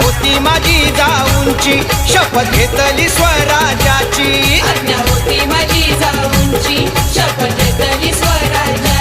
होती माझी जाऊंची. शपथ घेतली स्वराज